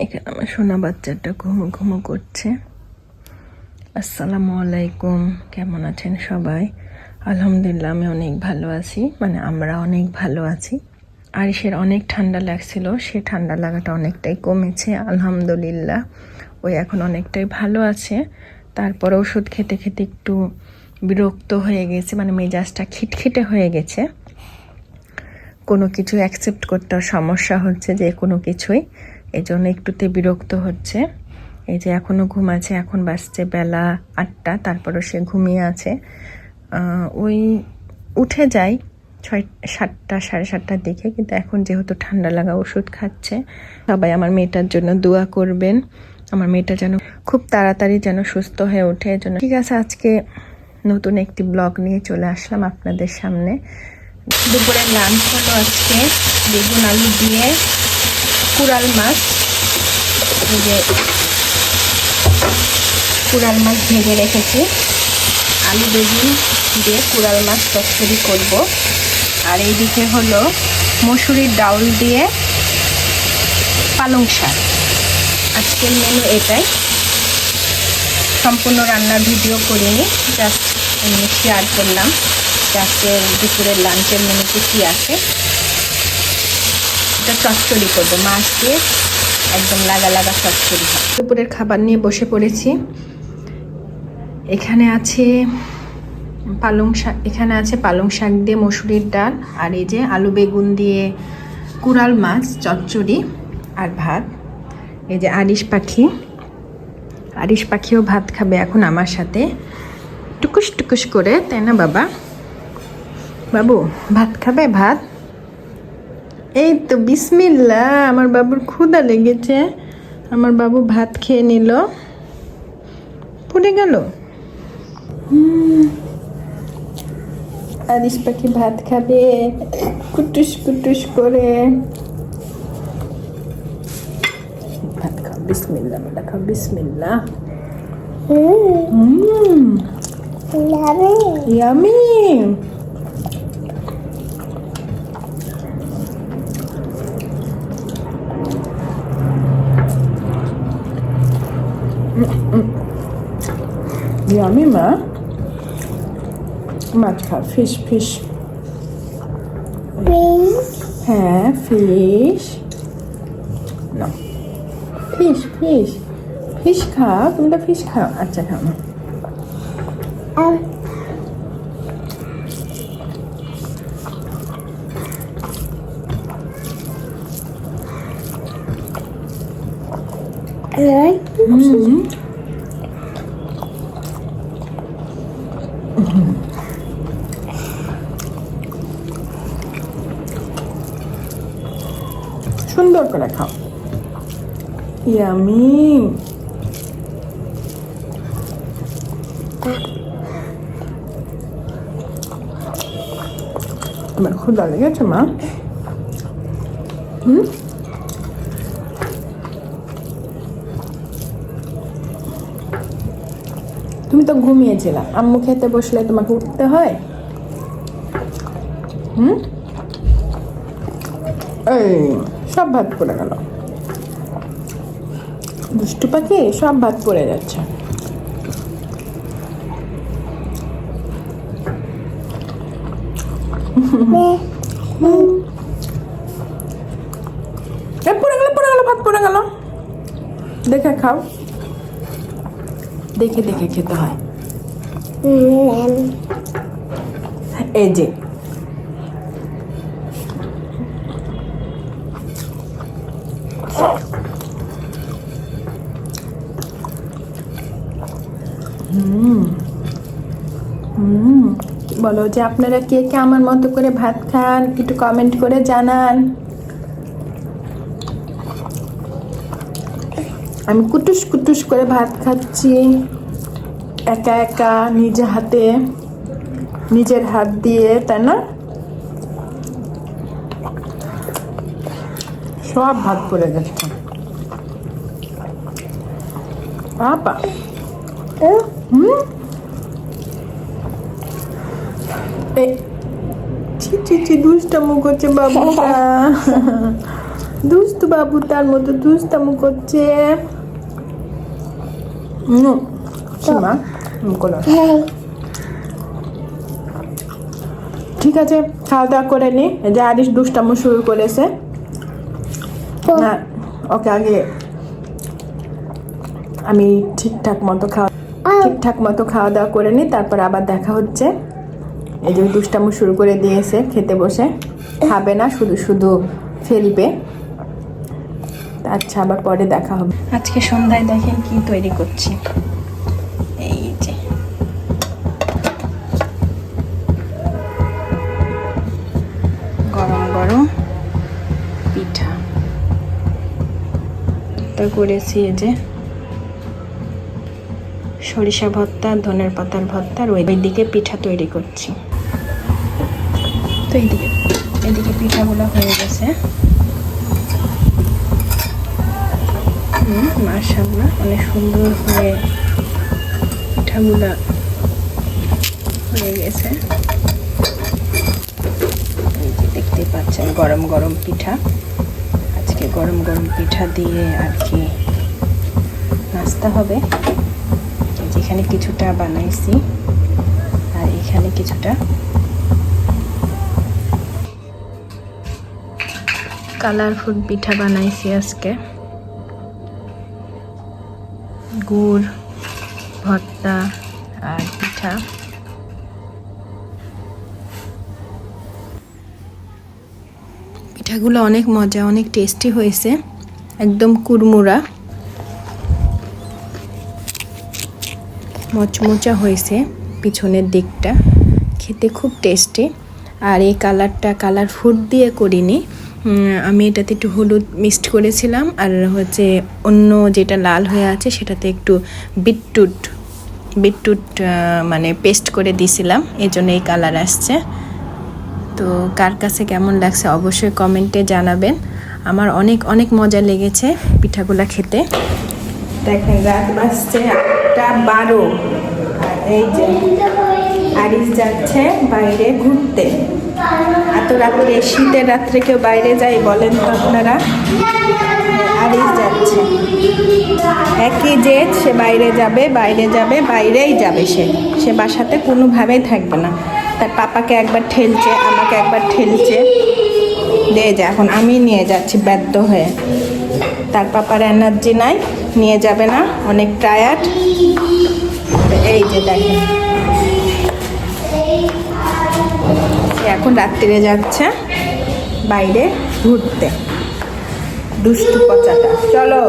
এখানে আমার সোনা বাচ্চাটা ঘুমো ঘুমো করছে। আসসালামু আলাইকুম, কেমন আছেন সবাই? আলহামদুলিল্লাহ, আমি অনেক ভালো আছি। মানে আমরা অনেক ভালো আছি। আরিসের অনেক ঠান্ডা লাগছিল, সে ঠান্ডা লাগাটা অনেকটাই কমেছে, আলহামদুলিল্লাহ। ওই এখন অনেকটাই ভালো আছে। তারপর ওষুধ খেতে খেতে একটু বিরক্ত হয়ে গেছে মানে মেজাজটা খিটখিটে হয়ে গেছে। কোনো কিছু অ্যাকসেপ্ট করতে সমস্যা হচ্ছে যে কোনো কিছুই। এই জন্য একটুতে বিরক্ত হচ্ছে। এই যে এখনও ঘুমাচ্ছে এখন বাসছে বেলা আটটা, তারপরও সে ঘুমিয়ে আছে। ওই উঠে যায় ছয়, সাতটা, সাড়ে সাতটার দিকে, কিন্তু এখন যেহেতু ঠান্ডা লাগা ওষুধ খাচ্ছে, সবাই আমার মেয়েটার জন্য দোয়া করবেন। আমার মেয়েটা যেন খুব তাড়াতাড়ি যেন সুস্থ হয়ে ওঠে জন্য ঠিক আছে, আজকে নতুন একটি ব্লগ নিয়ে চলে আসলাম আপনাদের সামনে। দুপুরের লাঞ্চ হলো আজকে বেগুন আলু দিয়ে। কুড়াল মাছ। এই যে কুড়াল মাছ ভেজে রেখেছি। আলু বেগুন দিয়ে কুড়াল মাছ চচ্চড়ি করব। আর এইদিকে হলো মসুরির ডাউল দিয়ে পালং শাক। আজকের মেনু এটাই। সম্পূর্ণ রান্নার ভিডিও করিনি জাস্ট এমনি শেয়ার করলাম যে আজকের দুপুরের লাঞ্চের মেনুতে কী আছে। এটা চচ্চড়ি করব। মাছ দিয়ে একদম লাগা লাগা চচ্চড়ি হয়। দুপুরের খাবার নিয়ে বসে পড়েছি। এখানে আছে পালং শাক, এখানে আছে পালং শাক দিয়ে মসুরির ডাল আর এই যে আলু বেগুন দিয়ে কুড়াল মাছ, চচ্চড়ি আর ভাত। এই যে আরিশ পাখি। আরিশ পাখিও ভাত খাবে এখন আমার সাথে। টুকুস টুকুস করে, তাই না বাবা? বাবু, ভাত খাবে? ভাত? এই তো বিসমিল্লা আমার বাবুর ক্ষুদা লেগেছে। আমার বাবু ভাত খেয়ে নিল। পড়ে গেল। আদিস পাখি ভাত খাবে। কুটুস কুটুস করে। ভাত খাও বিসমিল্লা বেটা খাও বিসমিল্লা হুম। ইয়ামি ইয়ামি মা মাছ খা ফিশ ফিশ হ্যাঁ ফিশ না ফিশ ফিশ ফিশ খাও তুমি তো ফিশ খাও। আচ্ছা খাও হুম সুন্দর করে খাও। ইয়ামি। তোমার ক্ষুদা লেগেছে মা। হুম? তুমি তো ঘুমিয়েছিলা। আম্মু খেতে বসলে তোমাকে উঠতে হয়? হুম? এই, সব ভাত পড়ে গেল। দুষ্টু পাখি, সব ভাত পড়ে যাচ্ছে। পড়ে গেল পড়ে গেল, ভাত পড়ে গেল। দেখে খাও। দেখে দেখে খেতে হয়। এই যে। বলো যে আপনারা কে কে আমার মতো করে ভাত খান, একটু কমেন্ট করে জানান। আমি কুটুস কুটুস করে ভাত খাচ্ছি। একা একা নিজে হাতে নিজের হাত দিয়ে তাই না? সব ভাত পড়ে যাচ্ছে আপা হুম? ছি ছি ছি দুষ্টামু করছে বাবুটা দুস্তু বাবু তার মতো দুস্তামু করছে হুম সীমা হুম, ঠিক আছে খাওয়া দাওয়া করে নি। যে আরিস দুষ্টামো শুরু করেছে। ওকে আগে আমি ঠিকঠাক মতো খাওয়া ঠিকঠাক মতো খাওয়া দাওয়া করে নিই তারপর আবার দেখা হচ্ছে। এই যে দুষ্টামো শুরু করে দিয়েছে খেতে বসে। খাবে না শুধু শুধু ফেলবে। আচ্ছা আবার পরে দেখা হবে। আজকে সন্ধ্যায় দেখেন কি তৈরি করছি। তো করেছি এই যে সরিষা ভর্তা, ধনের পাতার ভর্তা আর ওই দিকে পিঠা তৈরি করছি। তো এইদিকে এদিকে পিঠাগুলো হয়ে গেছে। মাশাআল্লাহ, অনেক সুন্দর হয়ে পিঠাগুলা হয়ে গেছে। দেখতে পাচ্ছেন, গরম গরম পিঠা। গরম গরম পিঠা দিয়ে আর কি নাস্তা হবে। এই যে এখানে কিছুটা বানাইছি আর এখানে কিছুটা কালারফুল পিঠা বানাইছি আজকে। গুড়, ভর্তা আর পিঠা। পিঠাগুলো অনেক মজা অনেক টেস্টি হয়েছে। একদম কুড়মুড়া। মচমচা হয়েছে পিছনের দিকটা। খেতে খুব টেস্টি আর এই কালারটা কালার ফুড দিয়ে করিনি। আমি এটাতে একটু হলুদ মিক্সড করেছিলাম। আর হচ্ছে অন্য যেটা লাল হয়ে আছে সেটাতে একটু বিটরুট আহ, মানে পেস্ট করে দিয়েছিলাম এই জন্য এই কালার আসছে। তো কার কাছে কেমন লাগছে অবশ্যই কমেন্টে জানাবেন। আমার অনেক অনেক মজা লেগেছে পিঠাগুলা খেতে। দেখেন, রাত বাজছে আটটা বারো। এই যে আরিস যাচ্ছে বাইরে ঘুরতে। এত রাত্রে, শীতের রাত্রে কেউ বাইরে যায় বলেন তো আপনারা? আরিস যাচ্ছে। একই যে সে বাইরে যাবে বাইরে যাবে, বাইরেই যাবে সে। সে বাসাতে কোনোভাবেই থাকবে না। তার পাপাকে একবার ঠেলছে, আমাকে একবার ঠেলছে। দিয়ে যা, এখন আমি নিয়ে যাচ্ছি, ব্যর্থ হয়ে। তার পাপার এনার্জি নাই, নিয়ে যাবে না, অনেক টায়ার্ড এই যে দেখেন। এখন রাত্রিরে যাচ্ছে বাইরে ঘুরতে। দুষ্টু পচাটা। চলো।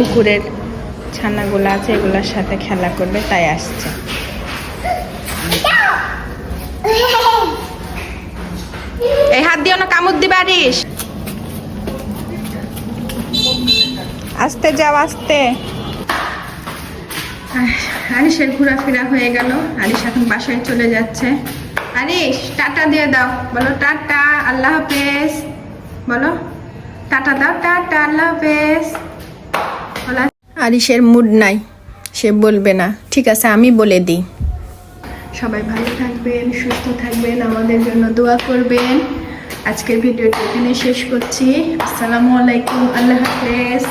পুকুরের ছানাগুলো আছে, এগুলোর সাথে খেলা করবে, তাই আসছে। এই হাত দিও না কামড় দিবে আরিস আস্তে যাও, আস্তে। আরিসের ঘোরাফেরা হয়ে গেল। আরিস এখন বাসায় চলে যাচ্ছে। আরিস টাটা দিয়ে দাও। বলো, টাটা, আল্লাহ হাফেজ। বলো, টাটা দাও, টাটা, আল্লাহ হাফেজ। আরিসের মুড নাই। সে বলবে না, ঠিক আছে, আমি বলে দিই। সবাই ভালো থাকবেন, সুস্থ থাকবেন, আমাদের জন্য দোয়া করবেন। আজকের ভিডিওটি এখানে শেষ করছি। আসসালামু আলাইকুম, আল্লাহ হাফেজ।